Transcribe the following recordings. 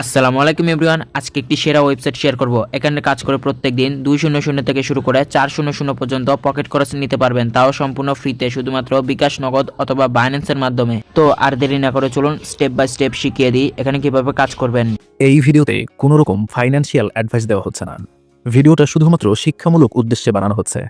আসসালামু আলাইকুম এভরিওয়ান, আজকে একটি সেরা ওয়েবসাইট শেয়ার করব। এখানে কাজ করে প্রত্যেক দিন দুই শূন্য শূন্য থেকে শুরু করে চার শূন্য শূন্য পর্যন্ত পকেট খরচ নিতে পারবেন। তাও সম্পূর্ণ ফ্রিতে শুধুমাত্র বিকাশ নগদ অথবা বাইন্যান্সের মাধ্যমে। তো আর দেরি না করে চলুন স্টেপ বাই স্টেপ শিখিয়ে দিই এখানে কীভাবে কাজ করবেন। এই ভিডিওতে কোনো রকম ফাইন্যান্সিয়াল অ্যাডভাইস দেওয়া হচ্ছে না। ভিডিওটা শুধুমাত্র শিক্ষামূলক উদ্দেশ্যে বানানো হচ্ছে।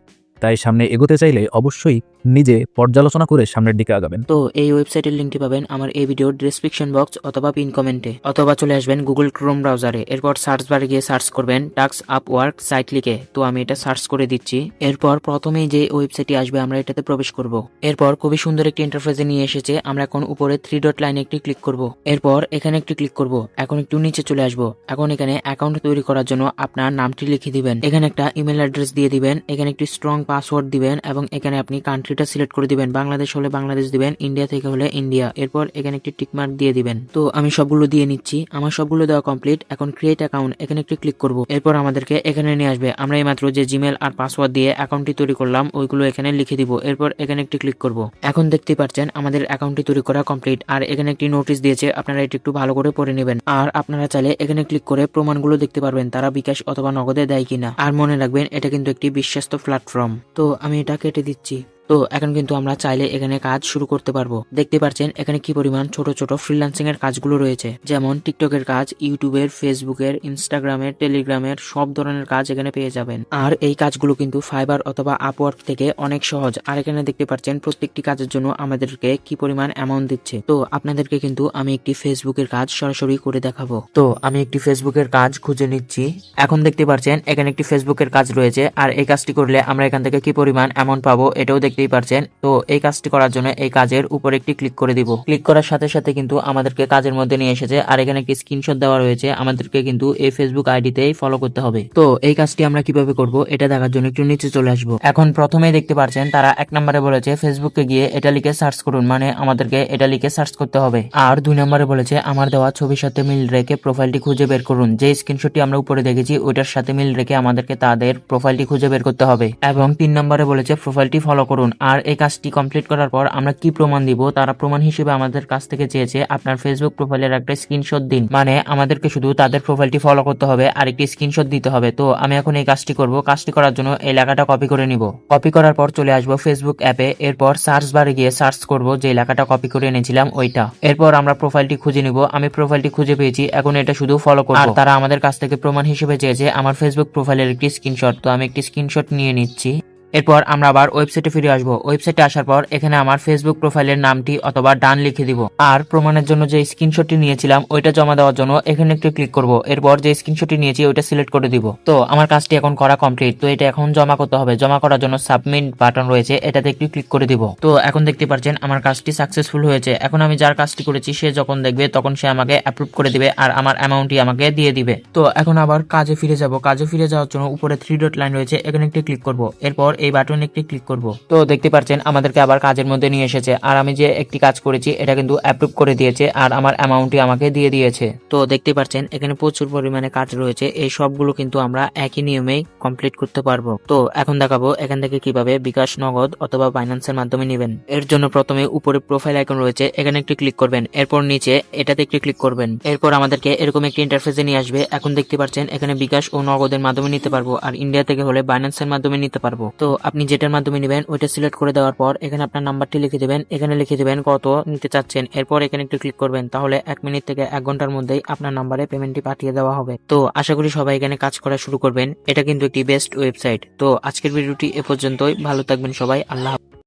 তাই সামনে এগোতে চাইলে অবশ্যই নিজে পর্যালোচনা করে সামনের দিকে আগাবেন। তো এই ওয়েবসাইটের লিঙ্কটি পাবেন আমার এই ভিডিওর ডিসক্রিপশন বক্স অথবা পিন কমেন্টে অথবা চলে আসবেন গুগল ক্রোম ব্রাউজারে এরপর সার্চ বারে গিয়ে সার্চ করবেন টাক্স আপ ওয়ার্ক সাইট লিখে। তো আমি এটা সার্চ করে দিচ্ছি। এরপর প্রথমেই যে ওয়েবসাইটটি আসবে আমরা এটাতে প্রবেশ করব। এরপর খুবই সুন্দর একটি ইন্টারফেসে নিয়ে এসেছে। আমরা এখন উপরে থ্রি ডট লাইনে একটি ক্লিক করব। এরপর এখানে একটি ক্লিক করব। এখন একটু নিচে চলে আসব। এখন এখানে অ্যাকাউন্ট তৈরি করার জন্য আপনার নামটি লিখে দিবেন। এখানে একটা ইমেল অ্যাড্রেস দিয়ে দিবেন। এখানে একটি স্ট্রং পাসওয়ার্ড দিবেন এবং এখানে আপনি কান্ট্রিটা সিলেক্ট করে দিবেন। বাংলাদেশ হলে বাংলাদেশ দিবেন ইন্ডিয়া থেকে হলে ইন্ডিয়া এরপর এখানে একটি টিকমার্ক দিয়ে দিবেন। তো আমি সবগুলো দিয়ে নিচ্ছি। আমার সবগুলো দেওয়া কমপ্লিট এখন ক্রিয়েট অ্যাকাউন্ট এখানে একটি ক্লিক করব। এরপর আমাদেরকে এখানে নিয়ে আসবে। আমরা এই মাত্র যে জিমেল আর পাসওয়ার্ড দিয়ে অ্যাকাউন্টটি তৈরি করলাম, ওইগুলো এখানে লিখে দিব। এরপর এখানে একটি ক্লিক করব। এখন দেখতে পাচ্ছেন, আমাদের অ্যাকাউন্টটি তৈরি করা কমপ্লিট আর এখানে একটি নোটিশ দিয়েছে, আপনারা এটি একটু ভালো করে পড়ে নেবেন। আর আপনারা চাইলে এখানে ক্লিক করে প্রমাণগুলো দেখতে পারবেন, তারা বিকাশ অথবা নগদে দেয় কিনা। আর মনে রাখবেন, এটা কিন্তু একটি বিশ্বস্ত প্ল্যাটফর্ম তো আমি এটা কেটে দিচ্ছি। তো এখন কিন্তু আমরা চাইলে এখানে কাজ শুরু করতে পারব। দেখতে পাচ্ছেন, এখানে কি পরিমাণ ছোট ছোট ফ্রিল্যান্সিং এর কাজগুলো রয়েছে। যেমন টিকটকের কাজ ইউটিউবের ফেসবুকের ইনস্টাগ্রামের টেলিগ্রামের সব ধরনের কাজ এখানে পেয়ে যাবেন। আর এই কাজগুলো কিন্তু ফাইবার অথবা আপওয়ার্ক থেকে অনেক সহজ। আর এখানে দেখতে পাচ্ছেন, প্রত্যেকটি কাজের জন্য আমাদেরকে কি পরিমাণ অ্যামাউন্ট দিচ্ছে। তো আপনাদেরকে কিন্তু আমি একটি ফেসবুকের কাজ সরাসরি করে দেখাবো। তো আমি একটি ফেসবুকের কাজ খুঁজে নিচ্ছি। এখন দেখতে পাচ্ছেন, এখানে একটি ফেসবুকের কাজ রয়েছে। আর এই কাজটি করলে আমরা এখান থেকে কি পরিমাণ অ্যামাউন্ট পাবো, এটাও দেখতেই পারছেন। তো এই কাজটি করার জন্য এই কাজের উপর একটি ক্লিক করে দিব। ক্লিক করার সাথে সাথে কিন্তু আমাদেরকে কাজের মধ্যে নিয়ে এসেছে। আর এখানে একটি স্ক্রিনশট দেওয়া রয়েছে। আমাদেরকে কিন্তু এই ফেসবুক আইডিতেই ফলো করতে হবে। তো এই কাজটি আমরা কীভাবে করব এটা দেখার জন্য একটু নিচে চলে আসব। এখন প্রথমেই দেখতে পারছেন, তারা এক নম্বরে বলেছে ফেসবুকে গিয়ে এটা লিখে সার্চ করুন। মানে আমাদেরকে এটা লিখে সার্চ করতে হবে। আর দুই নম্বরে বলেছে, আমার দেওয়া ছবির সাথে মিল রেখে প্রোফাইলটি খুঁজে বের করুন। যে স্ক্রিনশটটি আমরা উপরে দেখেছি, ওইটার সাথে মিল রেখে আমাদেরকে তাদের প্রোফাইলটি খুঁজে বের করতে হবে। এবং তিন নম্বরে বলেছে প্রোফাইলটি ফলো করুন। আর এই কাজটি কমপ্লিট করার পর আমরা কি প্রমাণ দিব? তারা প্রমাণ হিসেবে আমাদের কাছ থেকে চেয়েছে, আপনার ফেসবুক প্রোফাইলের একটা স্ক্রিনশট দিন। মানে আমাদেরকে শুধু তাদের প্রোফাইলটি ফলো করতে হবে আর একটি স্ক্রিনশট দিতে হবে। তো আমি এখন এই কাজটি করব। কাজটি করার জন্য এই লেখাটা কপি করে নিব। কপি করার পর চলে আসব ফেসবুক অ্যাপে এরপর সার্চ বারে গিয়ে সার্চ করব যে লেখাটা কপি করে এনেছিলাম ওইটা। এরপর আমরা প্রোফাইলটি খুঁজে নিব। আমি প্রোফাইলটি খুঁজে পেয়েছি, এখন এটা শুধু ফলো করব। আর তারা আমাদের কাছ থেকে প্রমাণ হিসেবে চেয়েছে আমার ফেসবুক প্রোফাইলের একটি স্ক্রিনশট তো আমি একটি স্ক্রিনশট নিয়ে নিচ্ছি। এরপর আমরা আবার ওয়েবসাইটে ফিরে আসব। ওয়েবসাইটে আসার পর এখানে আমার ফেসবুক প্রোফাইলের নামটি অথবা ডান লিখে দিব। আর প্রমাণের জন্য যে স্ক্রিনশটটি নিয়েছিলাম, ওইটা জমা দেওয়ার জন্য এখানে একটু ক্লিক করব। এরপর যে স্ক্রিনশটটি নিয়েছি, ওইটা সিলেক্ট করে দিব। তো আমার কাজটি এখন করা কমপ্লিট তো এটা এখন জমা করতে হবে। জমা করার জন্য সাবমিট বাটন রয়েছে। এটাতে একটু ক্লিক করে দিব। তো এখন দেখতে পাচ্ছেন আমার কাজটি সাকসেসফুল হয়েছে। এখন আমি যার কাজটি করেছি, সে যখন দেখবে, তখন সে আমাকে অ্যাপ্রুভ করে দিবে আর আমার অ্যামাউন্টটি আমাকে দিয়ে দিবে। তো এখন আবার কাজে ফিরে যাব। কাজে ফিরে যাওয়ার জন্য উপরে থ্রি ডট লাইন রয়েছে। এখানে একটি ক্লিক করব। এরপর এই বাটনে একটি ক্লিক করব। তো দেখতে পাচ্ছেন, আমাদেরকে আবার কাজের মধ্যে নিয়ে এসেছে। আর আমি যে একটি কাজ করেছি, এটা কিন্তু অ্যাপ্রুভ করে দিয়েছে আর আমার অ্যামাউন্টটি আমাকে দিয়ে দিয়েছে। তো দেখতে পাচ্ছেন, এখানে প্রচুর পরিমাণে কাজ রয়েছে। এই সবগুলো কিন্তু আমরা একই নিয়মেই কমপ্লিট করতে পারব। তো এখন দেখাবো এখান থেকে কীভাবে বিকাশ, নগদ অথবা ফাইন্যান্সের মাধ্যমে নেবেন। এর জন্য প্রথমে উপরে প্রোফাইল আইকন রয়েছে, এখানে একটি ক্লিক করবেন। এরপর নিচে এটাতে একটি ক্লিক করবেন। এরপর আমাদেরকে এরকম একটি ইন্টারফেসে নিয়ে আসবে। এখন দেখতে পাচ্ছেন, এখানে বিকাশ ও নগদের মাধ্যমে নিতে পারব। আর ইন্ডিয়া থেকে হলে বাইন্যান্সের মাধ্যমে নিতে পারব। তো আপনি যেটার মাধ্যমে নেবেন, ওইটা সিলেক্ট করে দেওয়ার পর এখানে আপনার নাম্বারটি লিখে দেবেন। এখানে লিখে দেবেন কত নিতে চাচ্ছেন। এরপর এখানে একটু ক্লিক করবেন। তাহলে এক মিনিট থেকে এক ঘণ্টার মধ্যেই আপনার নাম্বারে পেমেন্টটি পাঠিয়ে দেওয়া হবে। তো আশা করি সবাই এখানে কাজ করা শুরু করবেন। এটা কিন্তু একটি বেস্ট ওয়েবসাইট তো আজকের ভিডিওটি এ পর্যন্তই। ভালো থাকবেন সবাই। আল্লাহ।